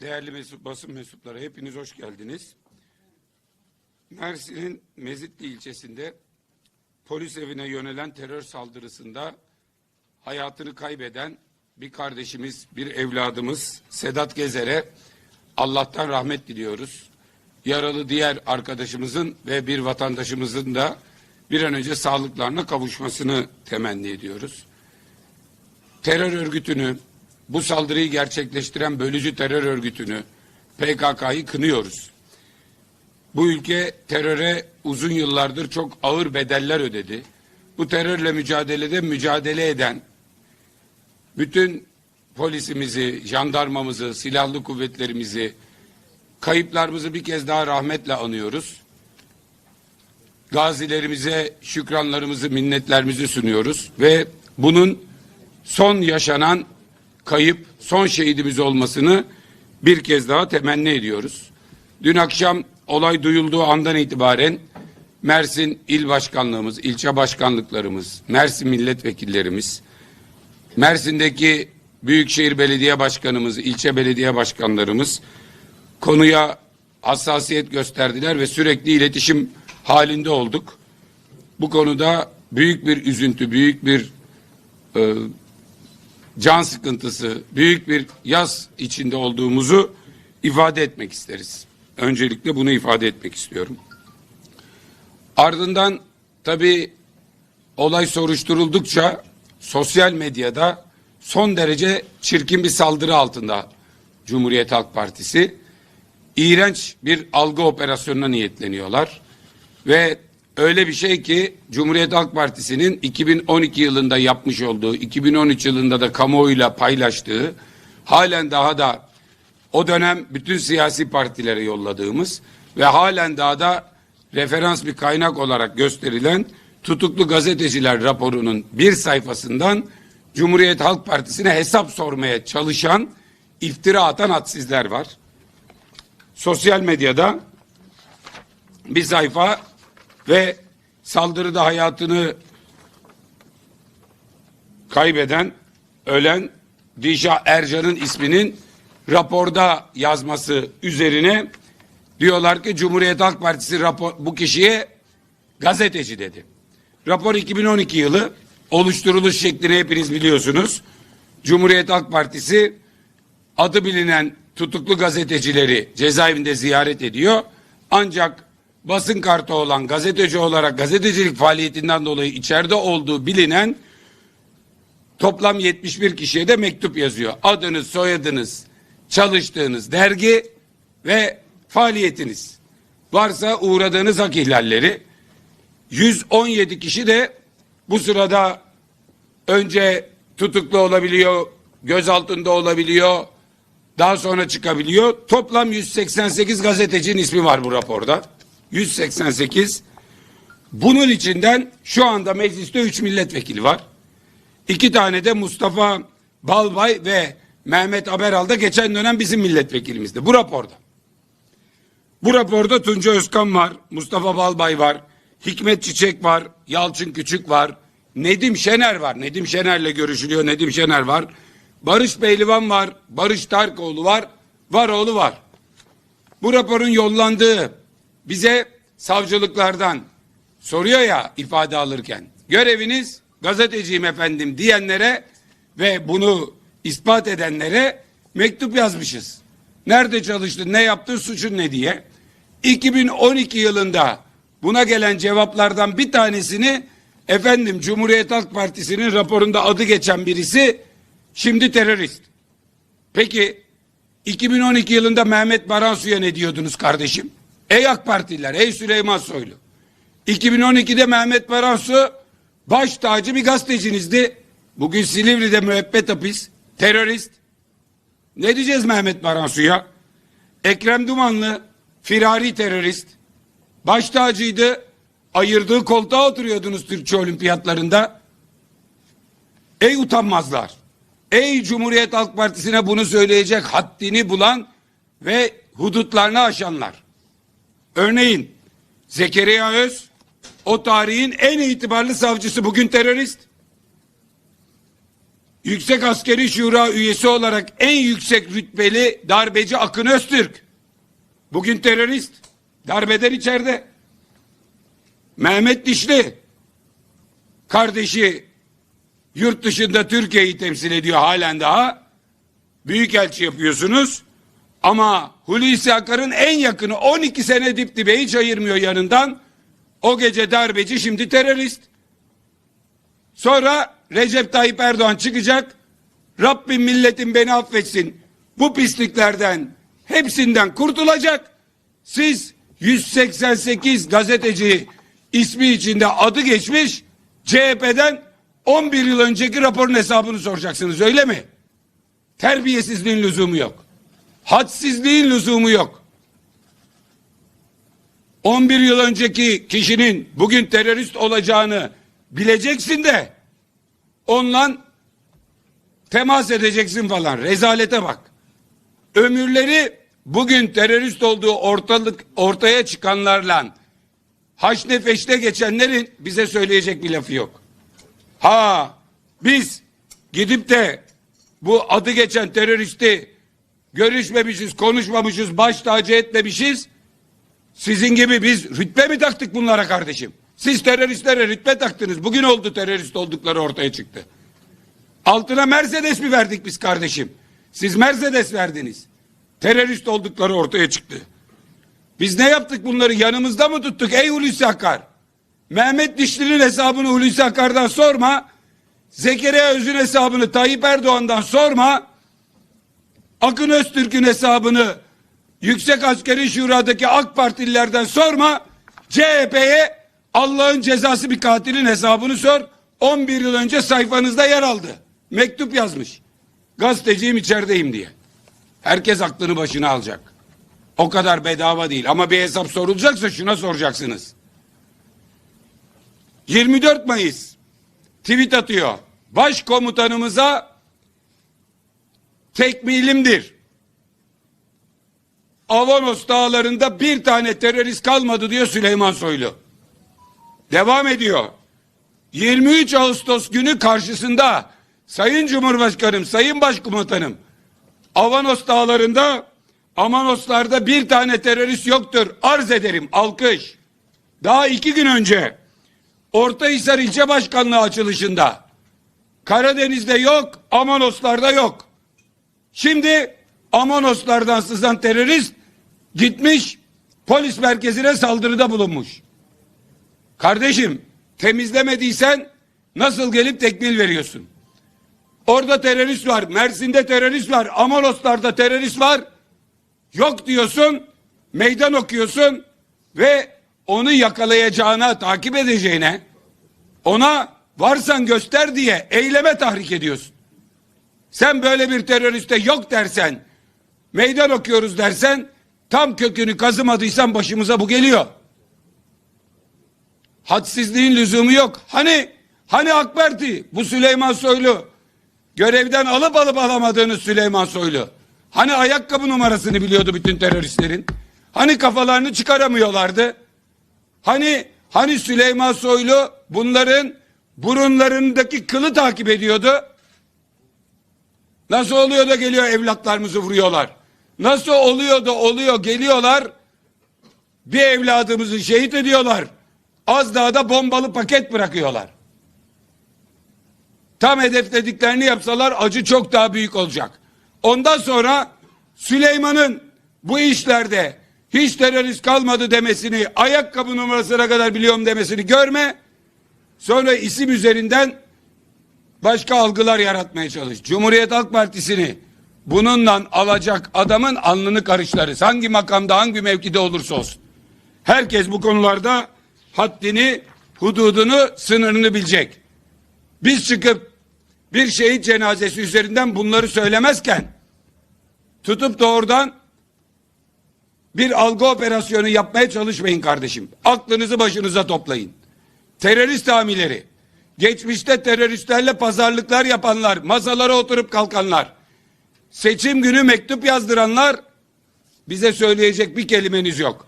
Değerli mesup, basın mensupları hepiniz hoş geldiniz. Mersin'in Mezitli ilçesinde polis evine yönelen terör saldırısında hayatını kaybeden bir kardeşimiz, bir evladımız Sedat Gezer'e Allah'tan rahmet diliyoruz. Yaralı diğer arkadaşımızın ve bir vatandaşımızın da bir an önce sağlıklarına kavuşmasını temenni ediyoruz. Terör örgütünü, bu saldırıyı gerçekleştiren bölücü terör örgütünü, PKK'yı kınıyoruz. Bu ülke teröre uzun yıllardır çok ağır bedeller ödedi. Bu terörle mücadelede mücadele eden bütün polisimizi, jandarmamızı, silahlı kuvvetlerimizi, kayıplarımızı bir kez daha rahmetle anıyoruz. Gazilerimize şükranlarımızı, minnetlerimizi sunuyoruz ve bunun son yaşanan kayıp, son şehidimiz olmasını bir kez daha temenni ediyoruz. Dün akşam olay duyulduğu andan itibaren Mersin İl Başkanlığımız, ilçe başkanlıklarımız, Mersin milletvekillerimiz, Mersin'deki Büyükşehir Belediye Başkanımız, ilçe belediye başkanlarımız konuya hassasiyet gösterdiler ve sürekli iletişim halinde olduk. Bu konuda büyük bir üzüntü, büyük bir e, can sıkıntısı, büyük bir yaz içinde olduğumuzu ifade etmek isteriz. Öncelikle bunu ifade etmek istiyorum. Ardından tabii olay soruşturuldukça sosyal medyada son derece çirkin bir saldırı altında Cumhuriyet Halk Partisi. iğrenç bir algı operasyonuna niyetleniyorlar. Ve öyle bir şey ki Cumhuriyet Halk Partisi'nin 2012 yılında yapmış olduğu, 2013 yılında da kamuoyuyla paylaştığı, halen daha da o dönem bütün siyasi partilere yolladığımız ve halen daha da referans bir kaynak olarak gösterilen tutuklu gazeteciler raporunun bir sayfasından Cumhuriyet Halk Partisi'ne hesap sormaya çalışan, iftira atan hadsizler var. Sosyal medyada bir sayfa ve saldırıda hayatını kaybeden, ölen Dişa Ercan'ın isminin raporda yazması üzerine diyorlar ki Cumhuriyet Halk Partisi rapor, bu kişiye gazeteci dedi. Rapor 2012 yılı oluşturuluş şeklini hepiniz biliyorsunuz. Cumhuriyet Halk Partisi adı bilinen tutuklu gazetecileri cezaevinde ziyaret ediyor. Ancak basın kartı olan gazeteci olarak gazetecilik faaliyetinden dolayı içeride olduğu bilinen toplam 71 kişiye de mektup yazıyor. Adınız, soyadınız, çalıştığınız dergi ve faaliyetiniz. Varsa uğradığınız hak ihlalleri 117 kişi de bu sırada önce tutuklu olabiliyor, gözaltında olabiliyor, daha sonra çıkabiliyor. Toplam 188 gazetecinin ismi var bu raporda. 188. Bunun içinden şu anda mecliste 3 milletvekili var. İki tane de Mustafa Balbay ve Mehmet Aberal da geçen dönem bizim milletvekilimizdi. Bu raporda. Bu raporda Tunca Özkan var, Mustafa Balbay var, Hikmet Çiçek var, Yalçın Küçük var, Nedim Şener var. Nedim Şener'le görüşülüyor. Nedim Şener var. Barış Pehlivan var, Barış Tarkoğlu var, Varoğlu var. Bu raporun yollandığı bize savcılıklardan soruyor ya ifade alırken. Göreviniz gazeteciyim efendim diyenlere ve bunu ispat edenlere mektup yazmışız. Nerede çalıştın, ne yaptın, suçun ne diye. 2012 yılında buna gelen cevaplardan bir tanesini efendim Cumhuriyet Halk Partisi'nin raporunda adı geçen birisi şimdi terörist. Peki 2012 yılında Mehmet Baransu'ya ne diyordunuz kardeşim? Ey AK Partililer, ey Süleyman Soylu. 2012'de Mehmet Baransu baş tacı bir gazetecinizdi. Bugün Silivri'de müebbet hapis, terörist. Ne diyeceğiz Mehmet Baransu'ya? Ekrem Dumanlı firari terörist. Baş tacıydı. Ayırdığı koltuğa oturuyordunuz Türkçe olimpiyatlarında. Ey utanmazlar. Ey Cumhuriyet Halk Partisi'ne bunu söyleyecek haddini bulan ve hudutlarını aşanlar. Örneğin Zekeriya Öz o tarihin en itibarlı savcısı bugün terörist. Yüksek Askeri Şura üyesi olarak en yüksek rütbeli darbeci Akın Öztürk. Bugün terörist. Darbeden içeride. Mehmet Dişli. Kardeşi yurt dışında Türkiye'yi temsil ediyor halen daha. Büyükelçi yapıyorsunuz. Ama Hulusi Akar'ın en yakını 12 sene dip dibe hiç ayırmıyor yanından. O gece darbeci şimdi terörist. Sonra Recep Tayyip Erdoğan çıkacak. Rabbim milletin beni affetsin. Bu pisliklerden hepsinden kurtulacak. Siz 188 gazeteci ismi içinde adı geçmiş CHP'den 11 yıl önceki raporun hesabını soracaksınız öyle mi? Terbiyesizliğin lüzumu yok. Hadsizliğin lüzumu yok. 11 yıl önceki kişinin bugün terörist olacağını bileceksin de onunla temas edeceksin falan. Rezalete bak. Ömürleri bugün terörist olduğu ortalık ortaya çıkanlarla haşnefeşte geçenlerin bize söyleyecek bir lafı yok. Ha biz gidip de bu adı geçen teröristi görüşmemişiz, konuşmamışız, baş tacı etmemişiz. Sizin gibi biz rütbe mi taktık bunlara kardeşim? Siz teröristlere rütbe taktınız. Bugün oldu terörist oldukları ortaya çıktı. Altına Mercedes mi verdik biz kardeşim? Siz Mercedes verdiniz. Terörist oldukları ortaya çıktı. Biz ne yaptık bunları yanımızda mı tuttuk ey Hulusi Akar? Mehmet Dişli'nin hesabını Hulusi Akar'dan sorma. Zekeriya Öz'ün hesabını Tayyip Erdoğan'dan sorma. Akın Öztürk'ün hesabını Yüksek Askeri Şura'daki AK Partililerden sorma. CHP'ye Allah'ın cezası bir katilin hesabını sor. 11 yıl önce sayfanızda yer aldı. Mektup yazmış. Gazeteciyim içerideyim diye. Herkes aklını başına alacak. O kadar bedava değil ama bir hesap sorulacaksa şuna soracaksınız. 24 Mayıs tweet atıyor. Başkomutanımıza tekmilimdir. Avanos dağlarında bir tane terörist kalmadı diyor Süleyman Soylu. Devam ediyor. 23 Ağustos günü karşısında Sayın Cumhurbaşkanım, Sayın Başkomutanım Avanos dağlarında Amanoslarda bir tane terörist yoktur. Arz ederim. Alkış. Daha iki gün önce Ortahisar ilçe başkanlığı açılışında Karadeniz'de yok, Amanoslarda yok. Şimdi Amanoslardan sızan terörist gitmiş polis merkezine saldırıda bulunmuş. Kardeşim temizlemediysen nasıl gelip tekmil veriyorsun? Orada terörist var, Mersin'de terörist var, Amanoslar'da terörist var. Yok diyorsun, meydan okuyorsun ve onu yakalayacağına, takip edeceğine, ona varsan göster diye eyleme tahrik ediyorsun. Sen böyle bir teröriste yok dersen, meydan okuyoruz dersen, tam kökünü kazımadıysan başımıza bu geliyor. Hadsizliğin lüzumu yok. Hani, hani AK Parti, bu Süleyman Soylu, görevden alıp alıp alamadığınız Süleyman Soylu. Hani ayakkabı numarasını biliyordu bütün teröristlerin. Hani kafalarını çıkaramıyorlardı. Hani hani Süleyman Soylu bunların burunlarındaki kılı takip ediyordu. Nasıl oluyor da geliyor evlatlarımızı vuruyorlar. Nasıl oluyor da oluyor geliyorlar. Bir evladımızı şehit ediyorlar. Az daha da bombalı paket bırakıyorlar. Tam hedeflediklerini yapsalar acı çok daha büyük olacak. Ondan sonra Süleyman'ın bu işlerde hiç terörist kalmadı demesini, ayakkabı numarasına kadar biliyorum demesini görme. Sonra isim üzerinden başka algılar yaratmaya çalış. Cumhuriyet Halk Partisi'ni bununla alacak adamın alnını karışlarız. Hangi makamda, hangi mevkide olursa olsun. Herkes bu konularda haddini, hududunu, sınırını bilecek. Biz çıkıp bir şehit cenazesi üzerinden bunları söylemezken tutup da oradan bir algı operasyonu yapmaya çalışmayın kardeşim. Aklınızı başınıza toplayın. Terörist hamileri, geçmişte teröristlerle pazarlıklar yapanlar, masalara oturup kalkanlar, seçim günü mektup yazdıranlar bize söyleyecek bir kelimeniz yok.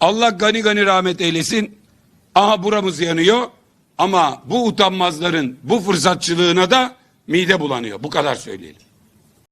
Allah gani gani rahmet eylesin. Aha buramız yanıyor. Ama bu utanmazların bu fırsatçılığına da mide bulanıyor. Bu kadar söyleyelim.